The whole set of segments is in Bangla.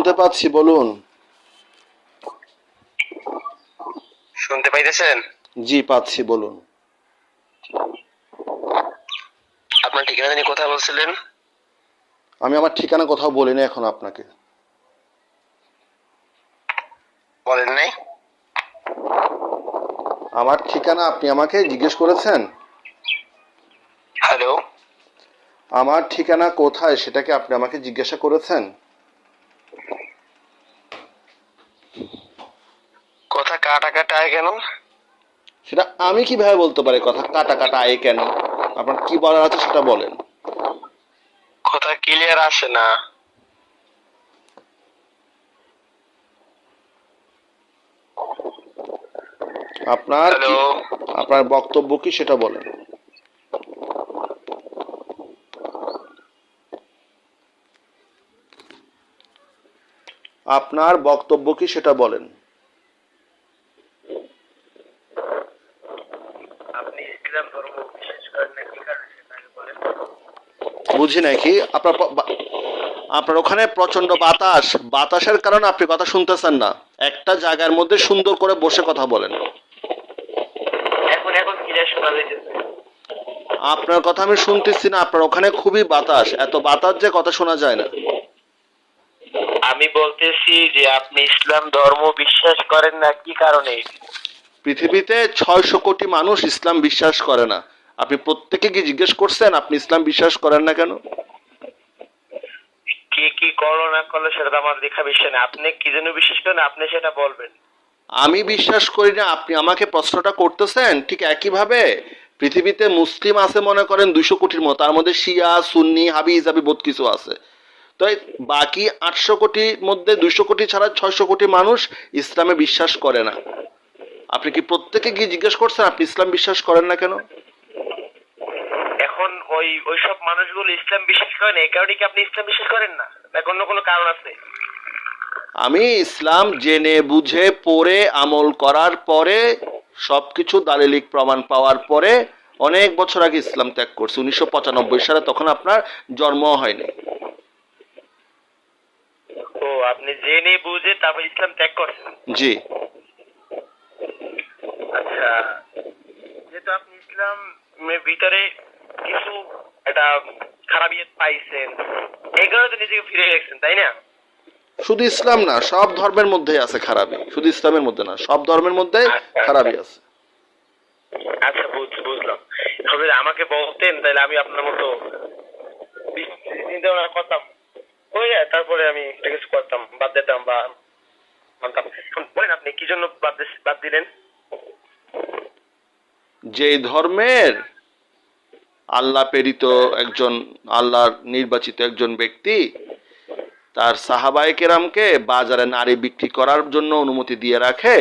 শুনতে পাচ্ছি বলুন। শুনতে পাইতেছেন? জি পাচ্ছি বলুন। আপনার ঠিকানা জানি কোথায় বলছিলেন? আমি আমার ঠিকানা কোথাও বলিনি এখন আপনাকে। বলেন নাই? আমার ঠিকানা আপনি আমাকে জিজ্ঞেস করেছেন? হ্যালো? আমার ঠিকানা কোথায় সেটাকে আপনি আমাকে জিজ্ঞাসা করেছেন কথা কাটা কাটা আয় কেন? সেটা আমি কীভাবে বলতে পারি কথা কাটা কাটা আয়ে কেন? আপনার কি বলার আছে সেটা বলেন। কথা ক্লিয়ার আসে না। আপনার আপনার বক্তব্য কি সেটা বলেন। আপনার বক্তব্য কি সেটা বলেন। বুঝি নাকি? আপনার আপনার ওখানে প্রচণ্ড বাতাস। বাতাসের কারণে আপনি কথা শুনতেছেন না। একটা জায়গার মধ্যে সুন্দর করে বসে কথা বলেন। আপনার কথা আমি শুনতেছি না। আপনার ওখানে খুবই বাতাস। এত বাতাস যে কথা শোনা যায় না। আমি বলতেছি যে আপনি ইসলাম ধর্ম বিশ্বাস করেন না, কি কারণে? পৃথিবীতে ছয়শো কোটি মানুষ ইসলাম বিশ্বাস করে না। আপনি প্রত্যেকে কি জিজ্ঞেস করছেন আপনি ইসলাম বিশ্বাস করেন না কেন? কি কি করল না করল সেটা আমার দেখা বিষয় না। আপনি কি জন্য বিশ্বাস করেন আপনি সেটা বলবেন। আমি বিশ্বাস করি না আপনি আমাকে প্রশ্নটা করতেছেন ঠিক একইভাবে পৃথিবীতে মুসলিম আছে মনে করেন দুইশো কোটির মতো তার মধ্যে শিয়া সুন্নি হাবি ইজাবি বহুত কিছু আছে। তো বাকি আটশো কোটির মধ্যে দুইশো কোটি ছাড়া ছয়শো কোটি মানুষ ইসলামে বিশ্বাস করে না। আপনি কি প্রত্যেকে গিয়ে জিজ্ঞেস করছেন আপনি ইসলাম বিশ্বাস করেন না কেন? এখন ওই ওইসব মানুষগুলো ইসলাম বিশ্বাস করেন এই কারণে কি আপনি ইসলাম বিশ্বাস করেন না? নাকি অন্য কোনো কারণ আছে? আমি ইসলাম জেনে বুঝে পড়ে আমল করার পরে সবকিছু দালিলিক প্রমাণ পাওয়ার পরে অনেক বছর আগে ইসলাম ত্যাগ করছি। উনিশশো পঁচানব্বই সালে তখন আপনার জন্ম হয়নি। ও আপনি জেনে বুঝে তারপর ইসলাম ত্যাগ করছেন? জি। আচ্ছা যেহেতু আপনি ইসলামের ভিতরে কিছু একটা খারাপ ইয়ে পাইছেন এই কারণে তো নিজেকে ফিরে তাই না? শুধু ইসলাম না সব ধর্মের মধ্যেই আছে খারাপই। শুধু ইসলামের মধ্যে না সব ধর্মের মধ্যে খারাপই আছে। আচ্ছা বুঝ বুঝলাম। তবে আমাকে বলতেন তাহলে আমি আপনার মতো চিন্তা ভাবনা করতাম যায় তারপরে আমি একটা কিছু করতাম বাদ দিতাম বা মানতাম বলেন আপনি কি জন্য বাদ বাদ দিলেন? যে ধর্মের আল্লাহ প্রেরিত একজন আল্লাহর নির্বাচিত একজন ব্যক্তি তার সাহাবায়ে কেরামকে বাজারে নারী বিক্রি করার জন্য অনুমতি দিয়ে রাখে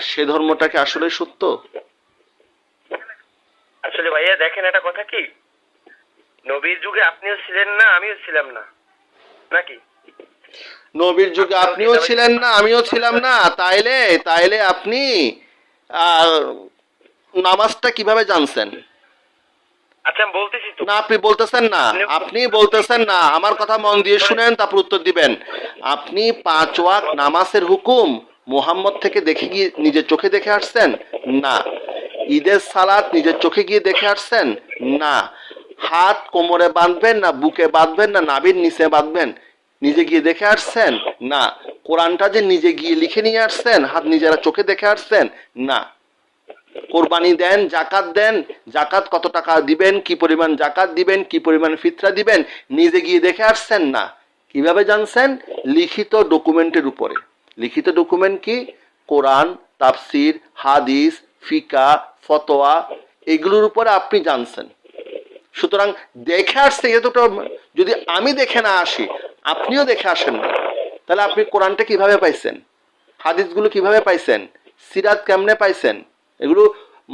সে ধর্মটাকে আসলে সত্য? আসলে ভাইয়া দেখেন একটা কথা কি? নবীর যুগে আপনিও ছিলেন না আমিও ছিলাম না। নাকি? নবীর যুগে আপনিও ছিলেন না আমিও ছিলাম না তাইলে তাইলে আপনি নামাজটা কীভাবে জানছেন? আচ্ছা বলতেছি তো। না আপনি বলতেছেন না। আপনি বলতেছেন না। আমার কথা মন দিয়ে শুনেন তারপর উত্তর দিবেন। আপনি পাঁচ ওয়াক নামাজের হুকুম মোহাম্মদ থেকে দেখে গিয়ে নিজের চোখে দেখে আসছেন? না। ঈদের সালাত নিজের চোখে গিয়ে দেখে আসছেন? না। হাত কোমরে বাঁধবেন না বুকে বাঁধবেন না নাভির নিচে বাঁধবেন? নিজে গিয়ে দেখে আসছেন? না। কোরআনটা যে নিজে গিয়ে লিখে নিয়ে আসছেন হাত নিজেরা চোখে দেখে আসছেন? না। কোরবানি দেন জাকাত দেন জাকাত কত টাকা দিবেন, কি পরিমাণ জাকাত দিবেন, কি পরিমাণ ফিতরা দিবেন, নিজে গিয়ে দেখে আসছেন না। কীভাবে জানছেন? লিখিত ডকুমেন্টের উপরে। লিখিত ডকুমেন্ট কি? কোরআন, তাফসির, হাদিস, ফিকা, ফতোয়া, এগুলোর উপরে আপনি জানছেন। সুতরাং দেখে আসছে এতটা যদি আমি দেখে না আসি, আপনিও দেখে আসেন না। তাহলে আপনি কোরআনটা কীভাবে পাইছেন? হাদিসগুলো কীভাবে পাইছেন? সিরাত কেমনে পাইছেন? এগুলো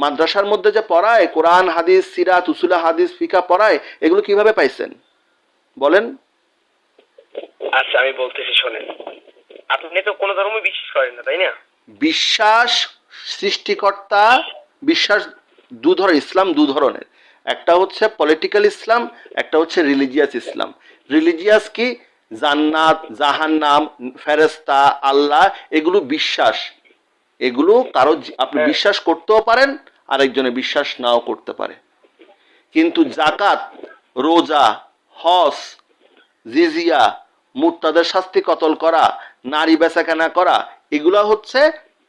মাদ্রাসার মধ্যে যে পড়ায় কোরআন হাদিস সিরাত উসুলা হাদিস ফিকা পড়ায় এগুলো কীভাবে পাইছেন? বলেন। আচ্ছা আমি বলতেছি শোনেন। আপনি তো কোনো ধর্ম বিশ্বাস করেন না তাই না? বিশ্বাস সৃষ্টিকর্তা বিশ্বাস দু ধরনের ইসলাম দু ধরনের। একটা হচ্ছে পলিটিক্যাল ইসলাম একটা হচ্ছে রিলিজিয়াস ইসলাম। রিলিজিয়াস কি? জান্নাত জাহান্নাম ফেরেস্তা আল্লাহ এগুলো বিশ্বাস। এগুলো কারও আপনি হ্যাঁ। বিশ্বাস করতেও পারেন আরেকজনে বিশ্বাস নাও করতে পারে। কিন্তু জাকাত রোজা হস জিজিয়া মুরতাদের শাস্তি কতল করা নারী বেচাকেনা করা এগুলা হচ্ছে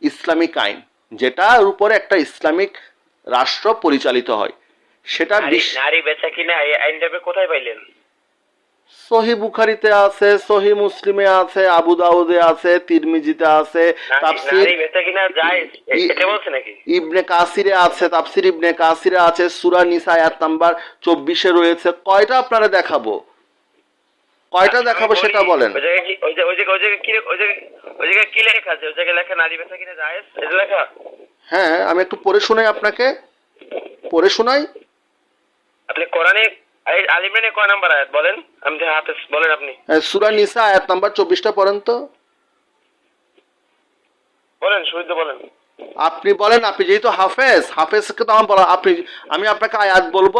ইসলামিক আইন যেটার উপরে একটা ইসলামিক রাষ্ট্র পরিচালিত হয়। সেটা নারী বেচা কিনা এই আইনটা কোথায় পাইলেন? সহি বুখারিতে আছে সহি মুসলিমে আছে আবু দাউদে আছে তিরমিজিতে আছে তাফসির ইবনে কাসিরে আছে তাফসির ইবনে কাসিরে আছে সূরা নিসা আয়াত নাম্বার 24 এ রয়েছে। কয়টা আপনারা দেখাবো? কয়টা দেখাবো সেটা বলেন। ওই জায়গায় ওই জায়গায় ওই জায়গায় কি ওই জায়গায় ওই জায়গায় কি লেখা আছে? ওই জায়গায় লেখা নারী বেচা কিনা যায় এটা লেখা? হ্যাঁ আমি একটু পড়ে শোনাই আপনাকে। পড়ে শোনাই। আপনি কোরআনে এই আলিমরানে কয় নাম্বার আয়াত বলেন? আমি তো বলেন আপনি। সূরা নিসা আয়াত নাম্বার 24টা পড়েন তো? বলেন শুরুতে বলেন। আপনি বলেন আপনি যেহেতু হাফেজ হাফেজকে তো আমার বলা আপনি আমি আপনাকে আয়াত বলব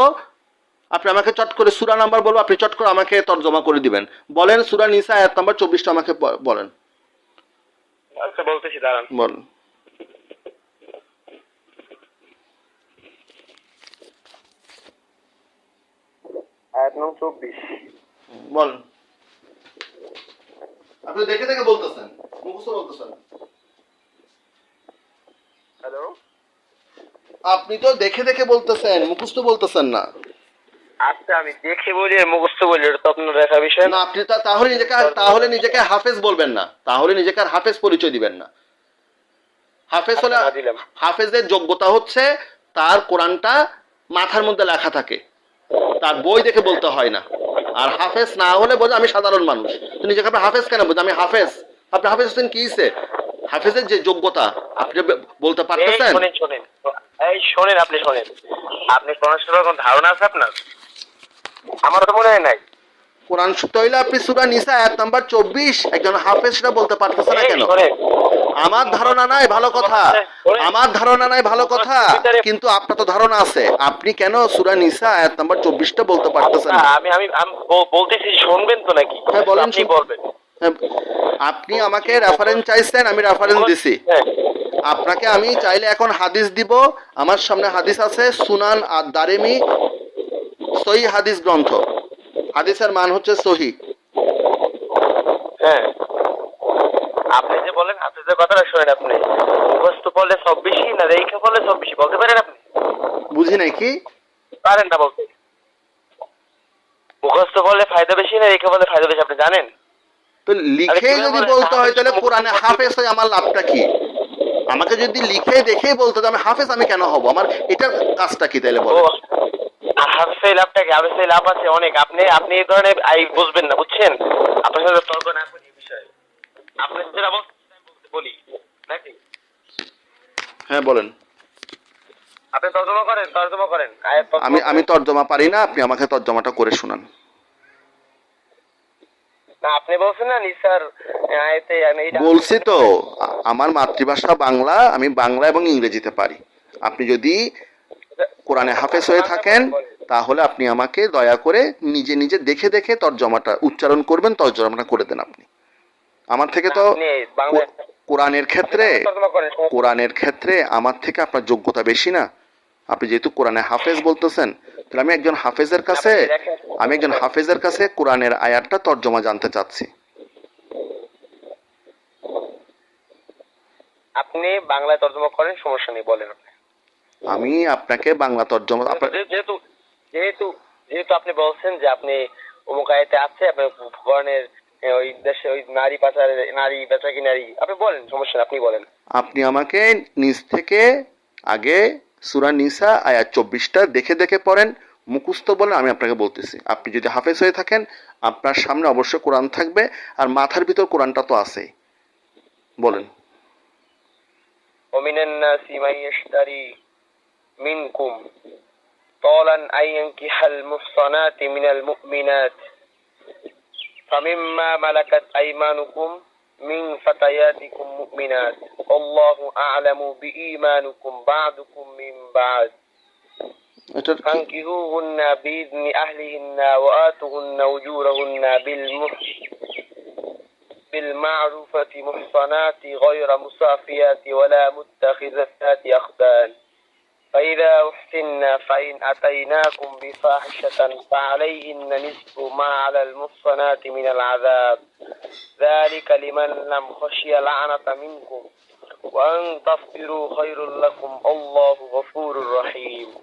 আপনি আমাকে চট করে সূরা নাম্বার বলব আপনি চট করে আমাকে তর্জমা করে দিবেন। বলেন সূরা নিসা আয়াত নাম্বার 24টা আমাকে বলেন। আচ্ছা বলতেছি দাঁড়ান। বলেন। আয়াত নং চব্বিশ। বলেন। আপনি দেখে দেখে বলতেছেন মুখস্থ বলতেছেন। হ্যালো? আপনি তো দেখে দেখে বলতেছেন মুখস্থ বলতেছেন না। আচ্ছা আমি দেখে বলি আর মুখস্থ বলি এটা তো আপনার দেখা বিষয় না। আপনি তাহলে নিজেকে তাহলে নিজেকে হাফেজ বলবেন না। তাহলে নিজেকে আর হাফেজ পরিচয় দিবেন না। হাফেজ হলে আচ্ছা, হাফেজের যোগ্যতা হচ্ছে তার কোরআনটা মাথার মধ্যে লেখা থাকে। তার বই দেখে বলতে হয় না। আর হাফেজ না হলে বোঝে আমি সাধারণ মানুষ। তো নিজেকে আপনি হাফেজ কেন বোঝে? আমি হাফেজ। আপনি হাফেজ হোসেন কি? হাফেজের যে যোগ্যতা আপনি বলতে পারতেছেন? এই শোনেন আপনি শোনেন। আপনি কোন ধারণা আছে আপনার? আমার তো মনে হয় নাই। কোরআন শুদ্ধ আপনি সূরা নিসা আয়াত নাম্বার চব্বিশ একজন হাফেজ সেটা বলতে পারতেছে না কেন? আমার ধারণা নাই ভালো কথা। আমার ধারণা নাই ভালো কথা। কিন্তু আপনার তো ধারণা আছে। আপনি কেন সূরা নিসা আয়াত নাম্বার চব্বিশটা বলতে পারতেছেন না? আমি আমি বলতেছি শুনবেন তো নাকি? হ্যাঁ, বলেন, আপনি বলবেন। হ্যাঁ, আপনি আমাকে রেফারেন্স চাইছেন আমি রেফারেন্স দিছি। হ্যাঁ। আপনাকে আমি চাইলে এখন হাদিস দিব। আমার সামনে হাদিস আছে সুনান আর দারেমি সহি হাদিস গ্রন্থ। হাদিসের মান হচ্ছে সহি। হ্যাঁ। আপনি যে বলেন হাফিজের কথাটা শোনেন আপনি। মুখস্থ বললে সব বেশি না রেখে বললে সব বেশি? বলতে পারেন আপনি? বুঝি নাই কি? পারেন না বলতে। মুখস্থ বললে ফায়দা বেশি না রেখে বললে ফায়দা বেশি আপনি জানেন? তো লিখে যদি বলতে হয় তাহলে কোরআনে হাফেজ হয়ে আমার লাভটা কি? আমাকে যদি লিখে দেখে বলতে আমি হাফেজ আমি কেন হব? আমার এটার কাজটা কি তাহলে ও বলো হাফসে লাভটা কি? হাফসে লাভ আছে অনেক। আপনি আপনি এই ধরনের আই বুঝবেন না বুঝছেন? আপনার সাথে তর্ক না করি এই বিষয়ে। আপনি যেটা বলি নাকি? হ্যাঁ বলেন। আপনি তর্জমা করেন তর্জমা করেন। আমি আমি তর্জমা পারি না আপনি আমাকে তর্জমাটা করে শুনান। না আপনি বলছেন না নিসার আয়াতে আমি বলছি তো আমার মাতৃভাষা বাংলা আমি বাংলা এবং ইংরেজিতে পারি। আপনি যদি কোরআনে হাফেজ হয়ে থাকেন তাহলে আপনি আমাকে দয়া করে নিজে নিজে দেখে দেখে তর্জমাটা উচ্চারণ করবেন তর্জমাটা করে দেন আপনি। আমার থেকে তো বাংলা কোরআনের ক্ষেত্রে কোরআনের ক্ষেত্রে আমার থেকে আপনার যোগ্যতা বেশি না। আপনি যেহেতু কোরআনে হাফেজ বলতেছেন তাহলে আমি একজন হাফেজের কাছে আমি একজন হাফেজের কাছে কোরআনের আয়াতটা তর্জমা জানতে চাচ্ছি। আপনি বাংলায় তর্জমা করেন সমস্যা নেই বলেন আমি আপনাকে বাংলা তর্জমা যেহেতু যেহেতু যেহেতু আপনি বলছেন যে আপনি অমুক আয়তে আছে আপনার গণের ওই দেশে ওই নারী পাচার নারী বেচা কি নারী আপনি বলেন সমস্যা আপনি বলেন। আপনি আমাকে নিজ থেকে আগে সুরা নিসা আয়াত চব্বিশটা দেখে দেখে পড়েন মুখস্থ বলে আমি আপনাকে বলতেছি। আপনি যদি হাফেজ হয়ে থাকেন আপনার সামনে অবশ্যই কোরআন থাকবে আর মাথার ভিতর কোরআনটা তো আছে বলেন। ওমিনান্নাসি মাইয়াশতারি মিনকুম। طولا أن ينكح المحصنات من المؤمنات. فمما ملكت أيمانكم من فتياتكم مؤمنات. والله أعلم بإيمانكم بعضكم من بعض. فانكحوهن بإذن أهلهن وآتوهن أجورهن بالمعروفة محصنات غير مسافيات ولا متخذات أخدان. فإذا أحسن فإن أتيناكم بفاحشة فعليهن نصف ما على المحصنات من العذاب. ذلك لمن لم خشي لعنة منكم. وأن تصبروا خير لكم. الله غفور رحيم.